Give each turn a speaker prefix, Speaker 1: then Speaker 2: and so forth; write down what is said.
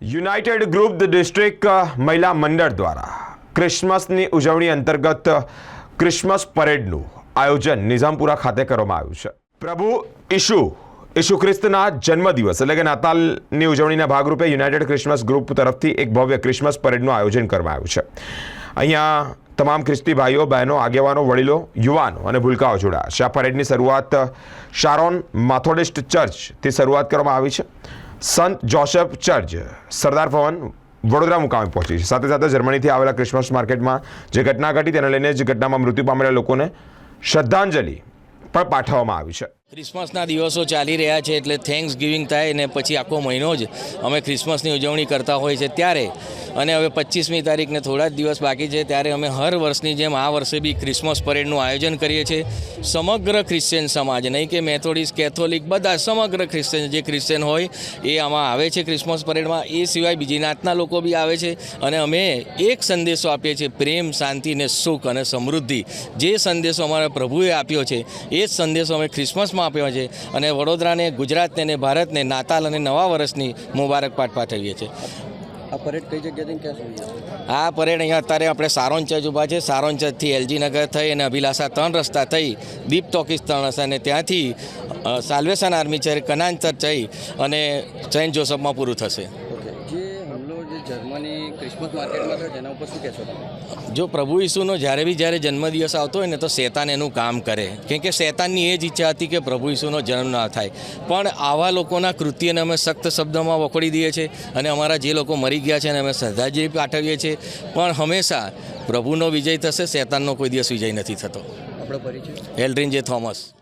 Speaker 1: United group the district મહિલા મંડળ દ્વારા ક્રિસમસની ઉજવણી અંતર્ગત ક્રિસમસ પરેડનું આયોજન નિઝામપુરા ખાતે કરવામાં આવ્યું છે. પ્રભુ ઈશુ ઈશુ ખ્રિસ્તના જન્મદિવસ એટલે કે નાતાલની ઉજવણીના ભાગરૂપે યુનાઇટેડ ક્રિસમસ ગ્રુપ તરફથી એક ભવ્ય ક્રિસમસ પરેડનું આયોજન કરવામાં આવ્યું છે. અહીંયા તમામ ખ્રિસ્તી ભાઈઓ, બહેનો, આગેવાનો, વડીલો, યુવાનો અને ભૂલકાઓ જોડાયા છે. આ પરેડની શરૂઆત શારોન માથોડિસ્ટ ચર્ચથી શરૂઆત કરવામાં આવી છે. સંત જોસેફ ચર્ચ સરદાર ભવન વડોદરા મુકામે પહોંચી છે. સાથે સાથે જર્મનીથી આવેલા ક્રિસમસ માર્કેટમાં જે ઘટના ઘટી તેને લઈને જ ઘટનામાં મૃત્યુ પામેલા લોકોને શ્રદ્ધાંજલિ પણ પાઠવવામાં આવી છે.
Speaker 2: ક્રિસમસના દિવસો ચાલી રહ્યા છે એટલે થેન્ક્સ ગિવિંગ થાય ને પછી આખો મહિનો જ અમે ક્રિસમસની ઉજવણી કરતા હોય છે. ત્યારે અને હવે પચીસમી તારીખને થોડા જ દિવસ બાકી છે, ત્યારે અમે હર વર્ષની જેમ આ વર્ષે બી ક્રિસમસ પરેડનું આયોજન કરીએ છીએ. સમગ્ર ક્રિશ્ચિયન સમાજ, નહીં કે મેથોડિસ્ટ કેથોલિક બધા સમગ્ર ક્રિશ્ચિયન જે ક્રિશ્ચિયન હોય, એ આમાં આવે છે ક્રિસમસ પરેડમાં. એ સિવાય બીજી નાતના લોકો બી આવે છે અને અમે એક સંદેશો આપીએ છીએ, પ્રેમ, શાંતિ ને સુખ અને સમૃદ્ધિ. જે સંદેશો અમારા પ્રભુએ આપ્યો છે, એ જ સંદેશો અમે ક્રિસમસમાં આપ્યો છે અને વડોદરાને, ગુજરાતને ભારતને નાતાલ અને નવા વર્ષની મુબારકબાદ પાઠવીએ છીએ.
Speaker 3: આ પરેડ
Speaker 2: અહીંયા અત્યારે આપણે સારોન ઊભા છે. સારોન ચર્ચથી એલજી નગર થઈ અને અભિલાષા ત્રણ રસ્તા થઈ. દીપ ટોકીસ ત્રણ રસ્તા અને ત્યાંથી સાલ્વેશન આર્મી છે કનાન ચર્ચ અને સેન્ટ જોસફમાં પૂરું થશે.
Speaker 3: હુમલો જે જર્મની ક્રિસમસ માર્કેટમાં થયો તેના ઉપર શું કહેશો તમે?
Speaker 2: જો પ્રભુ ઈસુનો જ્યારે બી જ્યારે જન્મદિવસ આવતો હોય ને તો શેતાન એનું કામ કરે. કેમ કે શેતાનની એ જ ઈચ્છા હતી કે પ્રભુ ઈસુનો જન્મ ના થાય. પણ આવા લોકોના કૃત્યને અમે સખ્ત શબ્દોમાં વખોડી દઈએ છીએ અને અમારા જે લોકો મરી ગયા છે એને અમે શ્રદ્ધાંજલિ પાઠવીએ છીએ. પણ હંમેશા પ્રભુનો વિજય થશે શેતાનનો કોઈ દિવસ વિજય નથી થતો.
Speaker 3: આપણો પરિચય?
Speaker 2: એલ્ડ્રિન જે થોમસ.